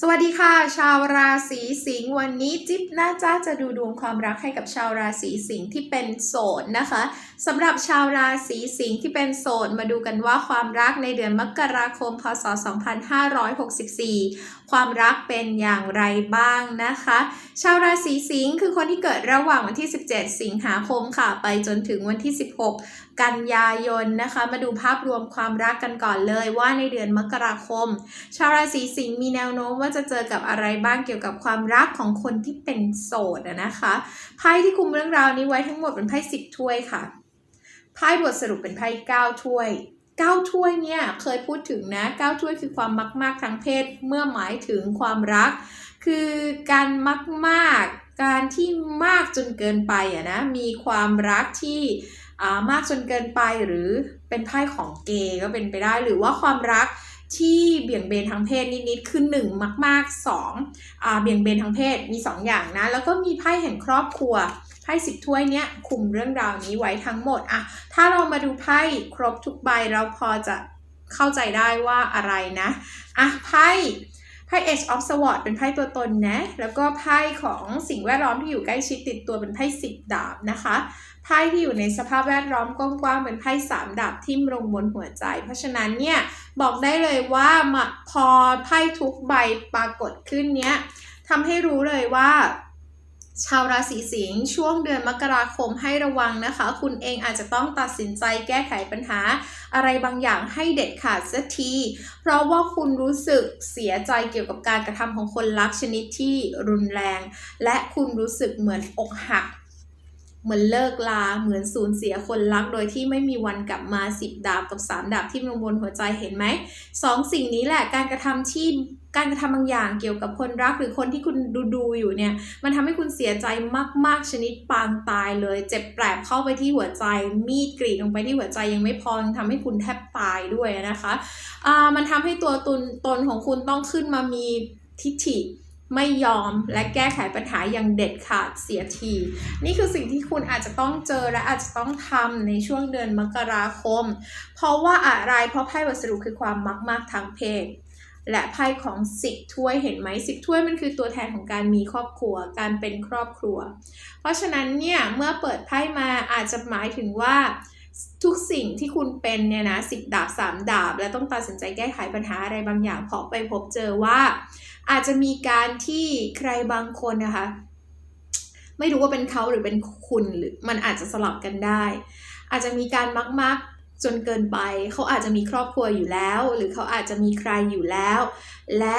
สวัสดีค่ะ ชาวราศีสิงห์วันนี้จิ๊บน่าจ้าจะดูดวงความรักให้กับชาวราศีสิงห์ที่เป็นโสดนะคะสำหรับชาวราศีสิงห์ที่เป็นโสดมาดูกันว่าความรักในเดือนมกราคม พศ 2564ความรักเป็นอย่างไรบ้างนะคะ ชาวราศีสิงห์คือคนที่เกิดระหว่างวันที่ 17 สิงหาคมค่ะ ไปจนถึงวันที่ 16 กันยายนนะคะ มาดูภาพรวมความรักกันก่อนเลยว่าในเดือนมกราคม ชาวราศีสิงห์มีแนวโน้มว่าจะเจอกับอะไรบ้างเกี่ยวกับความรักของคนที่เป็นโสดนะคะไพ่ที่คุมเรื่องราวนี้ไว้ทั้งหมดเป็นไพ่สิบถ้วยค่ะไพ่บทสรุปเป็นไพ่เก้าถ้วย ก้าถ้วยเนี่ยเคยพูดถึงนะเก้าถ้วยคือความมักมากทางเพศเมื่อหมายถึงความรัก คือการมักมากการที่มากจนเกินไปอะนะมีความรักที่อ่ามากจนเกินไปหรือเป็นไพ่ของเกย์ก็เป็นไปได้หรือว่าความรักที่เบี่ยงเบนทางเพศนิดๆคือหนึ่งมากๆสองอ่าเบี่ยงเบนทางเพศมีสองอย่างนะ แล้วก็มีไพ่แห่งครอบครัว ไพ่สิบถ้วยเนี้ยคุมเรื่องราวนี้ไว้ทั้งหมดอะถ้าเรามาดูไพ่ครบทุกใบเราพอจะเข้าใจได้ว่าอะไรนะอะไพ่ไพ่ Age of sword เป็นไพ่ตัวตนนะ แล้วก็ไพ่ของสิ่งแวดล้อมที่อยู่ใกล้ชิดติดตัวเป็นไพ่สิบดาบนะคะ ไพ่ที่อยู่ในสภาพแวดล้อมกว้างๆเป็นไพ่สามดาบทิ่มลงบนหัวใจ เพราะฉะนั้นเนี่ยบอกได้เลยว่ามาพอไพ่ทุกใบปรากฏขึ้นเนี้ยทำให้รู้เลยว่า ชาวราศีสิงห์ช่วงเดือนมกราคมให้ระวังนะคะ คุณเองอาจจะต้องตัดสินใจแก้ไขปัญหา อะไรบางอย่างให้เด็ดขาดสักที เพราะว่าคุณรู้สึกเสียใจเกี่ยวกับการกระทำของคนรักชนิดที่รุนแรง และคุณรู้สึกเหมือนอกหัก เหมือนเลิกลา เหมือนสูญเสียคนรัก โดยที่ไม่มีวันกลับมาสิบดาบกับสามดาบที่ลงบนหัวใจเห็นไหมสองสิ่งนี้แหละการกระทำที่การกระทำบางอย่างเกี่ยวกับคนรักหรือคนที่คุณดูดูอยู่เนี่ย มันทำให้คุณเสียใจมาก ๆ ชนิดปางตายเลย เจ็บแปลบเข้าไปที่หัวใจ มีดกรีดลงไปที่หัวใจยังไม่พอยังทำให้คุณแทบตายด้วยนะคะอ่ามันทำให้ตัวตนตนของคุณต้องขึ้นมามีทิฐิ ไม่ยอมและแก้ไขปัญหาอย่างเด็ดขาดเสียที นี่คือสิ่งที่คุณอาจจะต้องเจอและอาจจะต้องทำในช่วงเดือนมกราคม เพราะว่าอะไรเพราะไพ่วัสดุคือความมักมากทางเพศและไพ่ของสิบถ้วยเห็นไหมสิบถ้วยมันคือตัวแทนของการมีครอบครัว การเป็นครอบครัว เพราะฉะนั้นเนี่ยเมื่อเปิดไพ่มาอาจจะหมายถึงว่า ทุกสิ่งที่คุณเป็นเนี่ยนะสิบดาบสามดาบ และต้องตัดสินใจแก้ไขปัญหาอะไรบางอย่างเพราะไปพบเจอว่า อาจจะมีการที่ใครบางคนนะคะ ไม่รู้ว่าเป็นเขาหรือเป็นคุณหรือมันอาจจะสลับกันได้ อาจจะมีการมักมากๆจนเกินไป เขาอาจจะมีครอบครัวอยู่แล้ว หรือเขาอาจจะมีใครอยู่แล้ว และ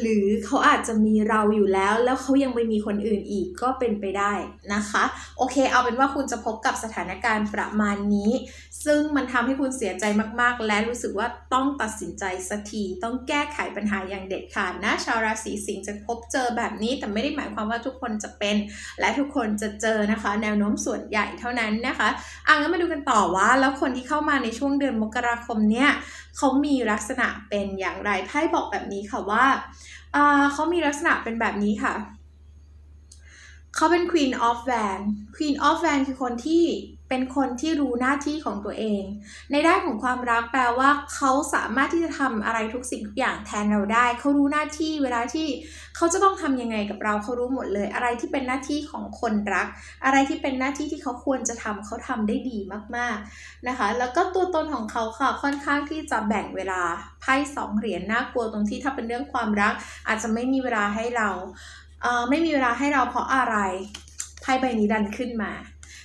หรือเขาอาจจะมีเราอยู่แล้ว แล้วเขายังไปมีคนอื่นอีกก็เป็นไปได้นะคะ โอเค เอาเป็นว่าคุณจะพบกับสถานการณ์ประมาณนี้ ซึ่งมันทำให้คุณเสียใจมากๆ และรู้สึกว่าต้องตัดสินใจสักทีต้องแก้ไขปัญหาอย่างเด็ดขาดนะชาวราศีสิงห์จะพบเจอแบบนี้ แต่ไม่ได้หมายความว่าทุกคนจะเป็น และทุกคนจะเจอนะคะ แนวโน้มส่วนใหญ่เท่านั้นนะคะอะงั้นมาดูกันต่อว่า แล้วคนที่เข้ามาในช่วงเดือนมกราคมเนี่ยเขามีลักษณะเป็นอย่างไรไพ่บอกแบบนี้ค่ะว่าอ่า เขามีลักษณะเป็นแบบนี้ค่ะ เขาเป็น Queen of Van Queen of Van คือคนที่เป็นคนที่รู้หน้าที่ของตัวเอง ในด้านของความรักแปลว่าเขาสามารถที่จะทำอะไรทุกสิ่งทุกอย่างแทนเราได้ เขารู้หน้าที่เวลาที่เขาจะต้องทำยังไงกับเราเขารู้หมดเลย อะไรที่เป็นหน้าที่ของคนรัก อะไรที่เป็นหน้าที่ที่เขาควรจะทำเขาทำได้ดีมากๆนะคะ แล้วก็ตัวตนของเขาค่ะค่อนข้างที่จะแบ่งเวลาไพ่สองเหรียญน่ากลัวตรงที่ถ้าเป็นเรื่องความรัก อาจจะไม่มีเวลาให้เรา ไม่มีเวลาให้เราเพราะอะไรไพ่ใบนี้ดันขึ้นมา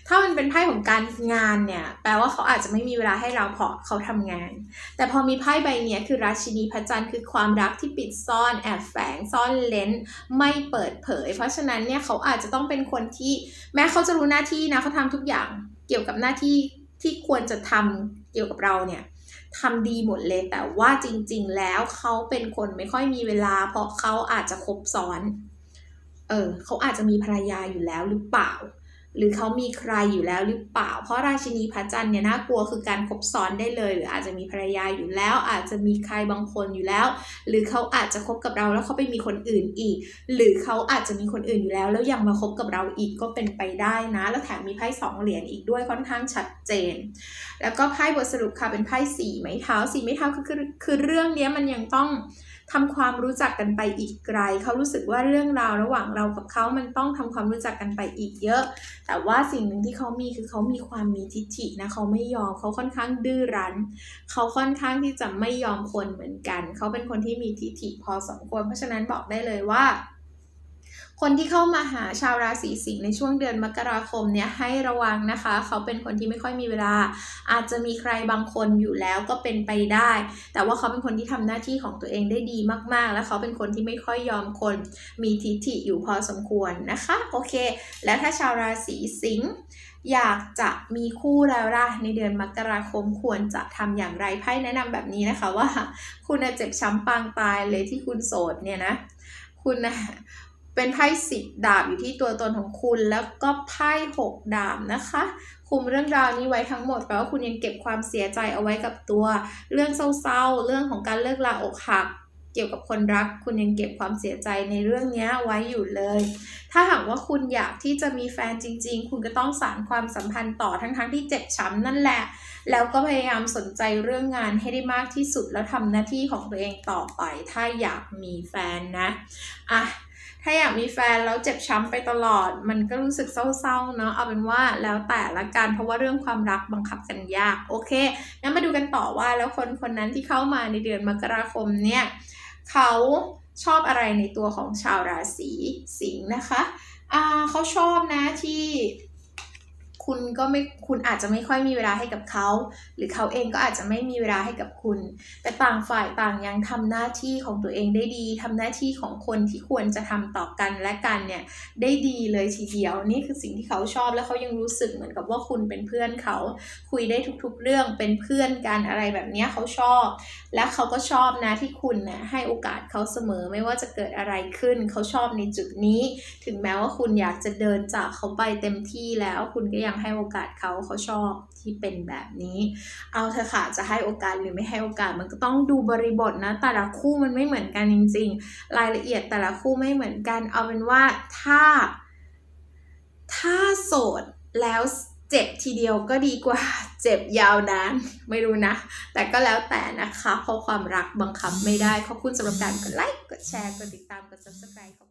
ถ้ามันเป็นไพ่ของการงานเนี่ย แปลว่าเขาอาจจะไม่มีเวลาให้เราเพราะเขาทำงาน แต่พอมีไพ่ใบเนี้ยคือราชินีพระจันทร์คือความรักที่ปิดซ่อนแอบแฝงซ่อนเลนไม่เปิดเผย เพราะฉะนั้นเนี่ยเขาอาจจะต้องเป็นคนที่แม้เขาจะรู้หน้าที่นะเขาทำทุกอย่างเกี่ยวกับหน้าที่ที่ควรจะทำเกี่ยวกับเราเนี่ยทำดีหมดเลยแต่ว่าจริง ๆ แล้วเขาเป็นคนไม่ค่อยมีเวลา เพราะเขาอาจจะคบซ้อน เออเขาอาจจะมีภรรยาอยู่แล้วหรือเปล่า หรือเขามีใครอยู่แล้วหรือเปล่า เพราะราชินีพระจันทร์เนี่ยน่ากลัวคือการคบซ้อนได้เลย หรืออาจจะมีภรรยาอยู่แล้ว อาจจะมีใครบางคนอยู่แล้ว หรือเขาอาจจะคบกับเราแล้วเขาไปมีคนอื่นอีก หรือเขาอาจจะมีคนอื่นอยู่แล้ว แล้วยังมาคบกับเราอีกก็เป็นไปได้นะ แล้วแถมมีไพ่สองเหรียญอีกด้วยค่อนข้างชัดเจน แล้วก็ไพ่บทสรุปค่ะเป็นไพ่สี่ไม้เท้าสี่ไม้เท้าคือคือคือเรื่องเนี้ยมันยังต้อง ทำความรู้จักกันไปอีกไกล เขารู้สึกว่าเรื่องราวระหว่างเรากับเขามันต้องทำความรู้จักกันไปอีกเยอะ แต่ว่าสิ่งหนึ่งที่เขามีคือเขามีความมีทิฐินะเขาไม่ยอมเขาค่อนข้างดื้อรั้น เขาค่อนข้างที่จะไม่ยอมคนเหมือนกัน เขาเป็นคนที่มีทิฐิพอสมควรเพราะฉะนั้นบอกได้เลยว่า คนที่เข้ามาหาชาวราศีสิงห์ในช่วงเดือนมกราคมเนี่ยให้ระวังนะคะ เขาเป็นคนที่ไม่ค่อยมีเวลา อาจจะมีใครบางคนอยู่แล้วก็เป็นไปได้ แต่ว่าเขาเป็นคนที่ทำหน้าที่ของตัวเองได้ดีมากๆ และเขาเป็นคนที่ไม่ค่อยยอมคน มีทิฐิอยู่พอสมควรนะคะโอเค แล้วถ้าชาวราศีสิงห์อยากจะมีคู่แล้วล่ะในเดือนมกราคมควรจะทำอย่างไรไพ่แนะนำแบบนี้นะคะว่า คุณเจ็บช้ำปางตายเลยที่คุณโสดเนี่ยนะ คุณนะ เป็นไพ่สิบดาบอยู่ที่ตัวตนของคุณ แล้วก็ไพ่หกดาบนะคะ คุมเรื่องราวนี้ไว้ทั้งหมดแปลว่าคุณยังเก็บความเสียใจเอาไว้กับตัว เรื่องเศร้าๆ เรื่องของการเลิกลาอกหักเกี่ยวกับคนรัก คุณยังเก็บความเสียใจในเรื่องนี้ไว้อยู่เลย ถ้าหากว่าคุณอยากที่จะมีแฟนจริง ๆ คุณก็ต้องสานความสัมพันธ์ต่อทั้งๆที่เจ็บช้ำนั่นแหละ แล้วก็พยายามสนใจเรื่องงานให้ได้มากที่สุดแล้วทำหน้าที่ของตัวเองต่อไป ถ้าอยากมีแฟนนะอะ ถ้าอยากมีแฟนแล้วเจ็บช้ำไปตลอด มันก็รู้สึกเศร้าๆเนาะเอาเป็นว่าแล้วแต่ละกันเพราะว่าเรื่องความรักบังคับกันยากโอเคงั้นมาดูกันต่อว่าแล้วคนคนนั้นที่เข้ามาในเดือนมกราคมเนี่ยเขาชอบอะไรในตัวของชาวราศีสิงห์นะคะอ่าเขาชอบนะที่ คุณก็ไม่คุณอาจจะไม่ค่อยมีเวลาให้กับเขา หรือเขาเองก็อาจจะไม่มีเวลาให้กับคุณ แต่ต่างฝ่ายต่างยังทำหน้าที่ของตัวเองได้ดีทำหน้าที่ของคนที่ควรจะทำต่อกันและกันเนี่ยได้ดีเลยทีเดียว นี่คือสิ่งที่เขาชอบและเขายังรู้สึกเหมือนกับว่าคุณเป็นเพื่อนเขา คุยได้ทุกๆเรื่องเป็นเพื่อนกันอะไรแบบนี้เขาชอบ และเขาก็ชอบนะที่คุณนะให้โอกาสเขาเสมอไม่ว่าจะเกิดอะไรขึ้น เขาชอบในจุดนี้ ถึงแม้ว่าคุณอยากจะเดินจากเขาไปเต็มที่แล้วคุณก็อยัังให้โอกาสเขาเขาชอบที่เป็นแบบนี้ เอาเถอะค่ะจะให้โอกาสหรือไม่ให้โอกาสมันก็ต้องดูบริบทนะ แต่ละคู่มันไม่เหมือนกันจริง ๆ รายละเอียดแต่ละคู่ไม่เหมือนกัน เอาเป็นว่าถ้า ถ้าโสดแล้วเจ็บทีเดียวก็ดีกว่าเจ็บยาวนานไม่รู้นะ แต่ก็แล้วแต่นะคะเพราะความรักบังคับไม่ได้ขอบคุณสำหรับการกดไลค์กดแชร์กดติดตามกด subscribe